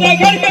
దగ్గరికి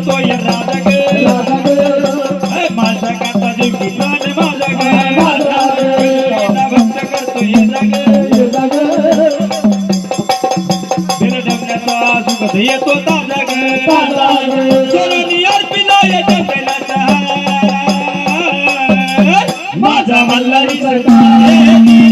तोय राजा गे माझा काका देवी मान माझा भक्त करतो ये जागण्याचा सुख येतो ताजा गे अर्पिला येते पहिला माझा मल्लारी सरकार.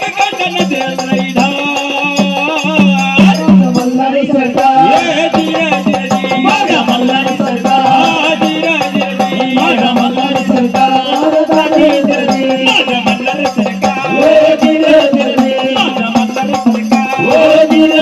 Oh,